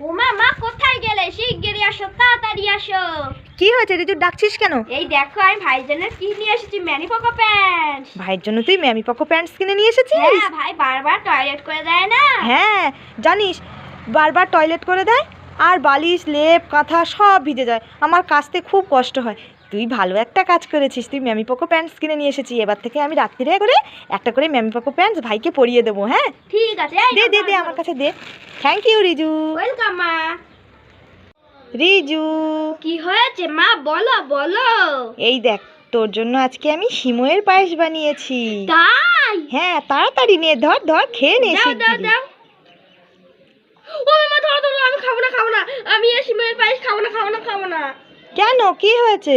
ওমা মা কোথায় গেলে? শিগগিরই আসো তাড়াতাড়ি আসো। কি হয়েছে রিজু ডাকছিস কেন? এই দেখো আমি ভাইজানের কি নিয়ে এসেছি ম্যানি পকো প্যান্ট ভাইয়ের জন্য তুই ম্যামি পকো প্যান্টস কিনে নিয়ে এসেছিস? হ্যাঁ ভাই বারবার টয়লেট করে দেয় না। হ্যাঁ জানিস বারবার টয়লেট করে দেয় আর বালিশ লেপ কাঁথা সব ভিজে যায়। আমার কাচতে খুব কষ্ট হয়। তুই ভালো একটা কাজ করেছিস তুই ম্যামি পকো প্যান্টস কিনে নিয়ে এসেছি এবার থেকে আমি রাত্রিরে করে একটা করে ম্যামি পকো প্যান্টস ভাইকে পরিয়ে দেবো হ্যাঁ? ঠিক আছে দে দে দে আমার কাছে দে। থ্যাংক ইউ রিজু ওয়েলকাম মা রিজু কি হয়েছে মা? বলো বলো। এই দেখ তোর জন্য আজকে আমি সিময়ের পায়েস বানিয়েছি। তাই? হ্যাঁ তাড়াতাড়ি নে ধর ধর খেয়ে নে দাও দাও দাও। ও মা ধর ধরো আমি খাব না খাব না। আমি এই সিমের পায়েস খাব না খাব না খাব না। কেন? কি হয়েছে?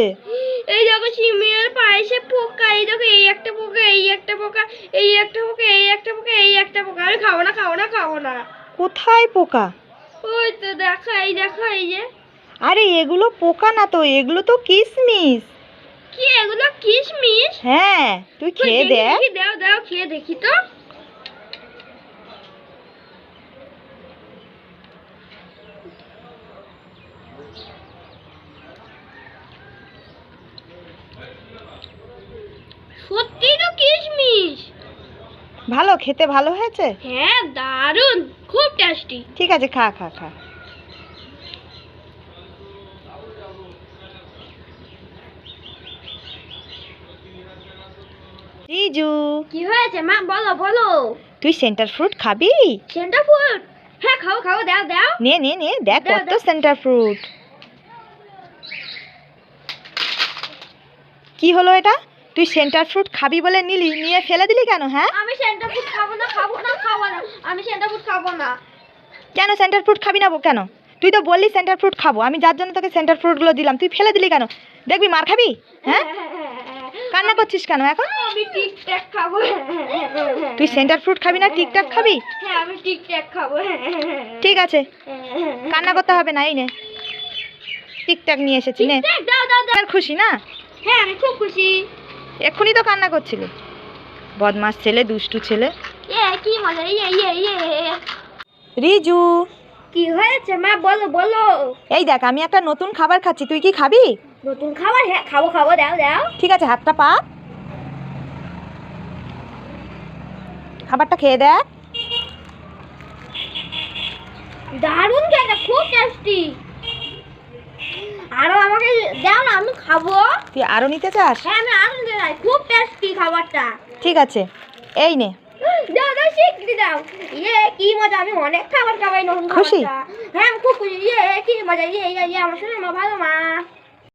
এই দেখো সিমের পায়েসে পোকা এই দেখো এই একটা পোকা এই একটা পোকা এই একটা পোকা এই একটা পোকা এই একটা পোকা। আমি খাব না খাব না খাব না। কোথায় পোকা? ওই তো দেখো এই দেখো এই যে। আরে এগুলো পোকা না তো এগুলো তো কিসমিস। কি এগুলো কিশমিশ হ্যাঁ তুই খেয়ে দেখি, দাও দাও খেয়ে দেখি তো। সত্যি? ভালো? খেতে ভালো হয়েছে? হ্যাঁ দারুণ খুব টেস্টি ঠিক আছে খা খা খা। রিজু কি হয়েছে মা? বলো বলো। তুই সেন্টার ফ্রুট খাবি? সেন্টার ফুড হ্যাঁ খাও খাও দাও দাও। নে নে নে দেখ কত সেন্টার ফ্রুট কি হলো এটা? তুই সেন্টার ফ্রুট খাবি বলে নিলি নিয়ে ফেলে দিলি কেন হ্যাঁ? আমি সেন্টার ফুড খাব না খাব না খাব না। আমি সেন্টার ফুড খাব না। কেন সেন্টার ফ্রুট খাবি না কেন? তুই তো বললি সেন্টার ফ্রুট খাব আমি যার জন্য তোকে সেন্টার ফ্রুটগুলো দিলাম তুই ফেলে দিলি কেন? দেখবি মার খাবি? হ্যাঁ? কান্না করছিস কেন এখন? আমি টিকট্যাক খাব। তুই সেন্টার ফ্রুট খাবি না টিকটাক খাবি? হ্যাঁ আমি টিকট্যাক খাব। ঠিক আছে। কান্না করতে হবে না এই নে। টিকটাক নিয়ে এসেছি নে। দাও দাও দাও। আর খুশি না? হ্যাঁ আমি খুব খুশি। এক্ষুনি তো কান্না করছিলি। বদমাস ছেলে দুষ্টু ছেলে। এ কি মজা ইয়ে ইয়ে ইয়ে রিজু। কি হয়েছে মা বলো বলো। এই দেখ আমি একটা নতুন খাবার খাচ্ছি তুই কি খাবি? নতুন খাবার? হ্যাঁ খাব খাব দাও দাও। ঠিক আছে হাতটা পা। খাবারটা খেয়ে দেখ। দারুণ খেতে খুব টেস্টি আরও আমাকে দাও না আমি খাব? তুই আরও নিতে চাস? হ্যাঁ আমি আরও নিতে চাই। খুব টেস্টি খাবারটা। ঠিক আছে এই নে। দাও দাও শিগগিরি দাও। ইয়ে কি মজা আমি অনেক খাবার খাবাই নতুন খুশি? হ্যাঁ আমি খুব খুশি। ইয়ে কি মজা ইয়ে ইয়ে ইয়ে আমার শোনো মা ভালো মা।